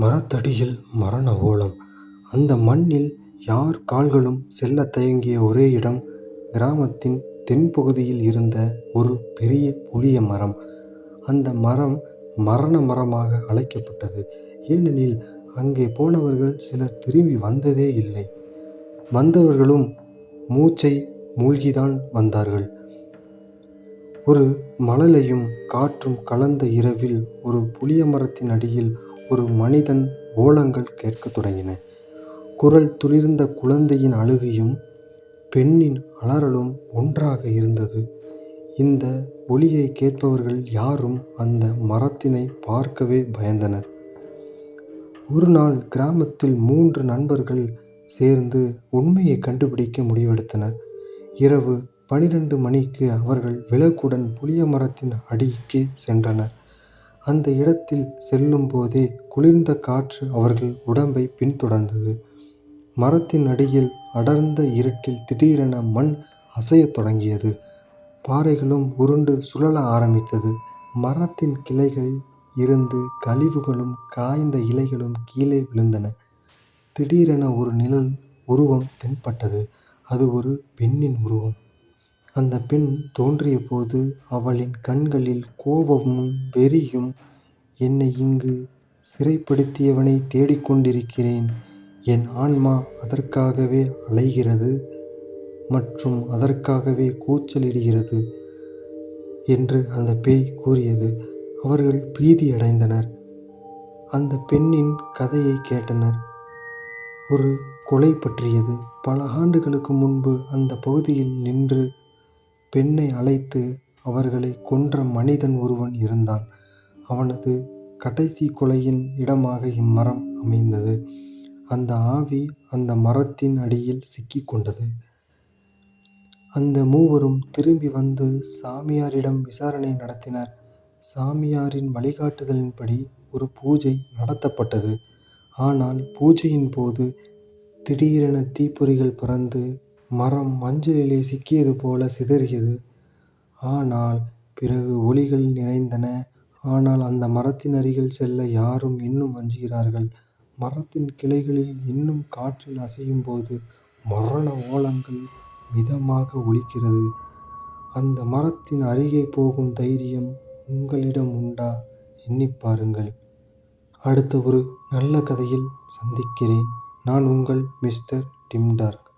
மரத்தடியில் மரண ஓலம்! அந்த மண்ணில் யார் கால்களும் செல்லத் தயங்கிய ஒரே இடம். கிராமத்தின் தென்பகுதியில் இருந்த ஒரு பெரிய புளிய மரம். அந்த மரம் மரண மரமாக அழைக்கப்பட்டது. ஏனெனில் அங்கே போனவர்கள் சிலர் திரும்பி வந்ததே இல்லை. வந்தவர்களும் மூச்சை மூழ்கிதான் வந்தார்கள். ஒரு மழலையும் காற்றும் கலந்த இரவில் ஒரு புளிய மரத்தின் அடியில் ஒரு மனிதன் ஓலங்கள் கேட்கத் தொடங்கின. குரல் துளிர்ந்த குழந்தையின் அழுகையும் பெண்ணின் அலறலும் ஒன்றாக இருந்தது. இந்த ஒலியைக் கேட்பவர்கள் யாரும் அந்த மரத்தினை பார்க்கவே பயந்தனர். ஒரு நாள் கிராமத்தில் மூன்று நண்பர்கள் சேர்ந்து உண்மையை கண்டுபிடிக்க முடிவெடுத்தனர். இரவு பனிரெண்டு மணிக்கு அவர்கள் விளக்குடன் புளிய மரத்தின் அடிக்கு சென்றனர். அந்த இடத்தில் செல்லும்போதே குளிர்ந்த காற்று அவர்கள் உடம்பை பின்தொடர்ந்தது. மரத்தின் அடியில் அடர்ந்த இருட்டில் திடீரென மண் அசையத் தொடங்கியது. பாறைகளும் உருண்டு சுழல ஆரம்பித்தது. மரத்தின் கிளைகளில் இருந்து கழிவுகளும் காய்ந்த இலைகளும் கீழே விழுந்தன. திடீரென ஒரு நிழல் உருவம் தென்பட்டது. அது ஒரு பெண்ணின் உருவம். அந்த பெண் தோன்றியபோது அவளின் கண்களில் கோபமும் வெறியும். என்னை இங்கு சிறைப்படுத்தியவனைத் தேடிக்கொண்டிருக்கிறேன் என் ஆன்மா அதற்காகவே அலைகிறது மற்றும் அதற்காகவே கூச்சலிடுகிறது என்று அந்த பேய் கூறியது. அவர்கள் பீதியடைந்தனர். அந்த பெண்ணின் கதையைக் கேட்டனர். ஒரு கொலை பற்றியது. பல ஆண்டுகளுக்கு முன்பு அந்த பகுதியில் நின்று பெண்ணை அழைத்து அவர்களை கொன்ற மனிதன் ஒருவன் இருந்தான். அவனது கடைசி கொலையின் இடமாக இம்மரம் அமைந்தது. அந்த ஆவி அந்த மரத்தின் அடியில் சிக்கிக் கொண்டது. அந்த மூவரும் திரும்பி வந்து சாமியாரிடம் விசாரணை நடத்தினர். சாமியாரின் வழிகாட்டுதலின்படி ஒரு பூஜை நடத்தப்பட்டது. ஆனால் பூஜையின் போது திடீரென தீப்பொறிகள் பறந்து மரம் மஞ்சளிலே சிக்கியது போல சிதறியது. ஆனால் பிறகு ஒலிகள் நிறைந்தன. ஆனால் அந்த மரத்தின் அருகில் செல்ல யாரும் இன்னும் அஞ்சுகிறார்கள். மரத்தின் கிளைகளில் இன்னும் காற்றில் அசையும்போது மரண ஓலங்கள் மிதமாக ஒலிக்கிறது. அந்த மரத்தின் அருகே போகும் தைரியம் உங்களிடம் உண்டா எண்ணிப் பாருங்கள். அடுத்த ஒரு நல்ல கதையில் சந்திக்கிறேன். நான் உங்கள் மிஸ்டர் டிம்டார்க்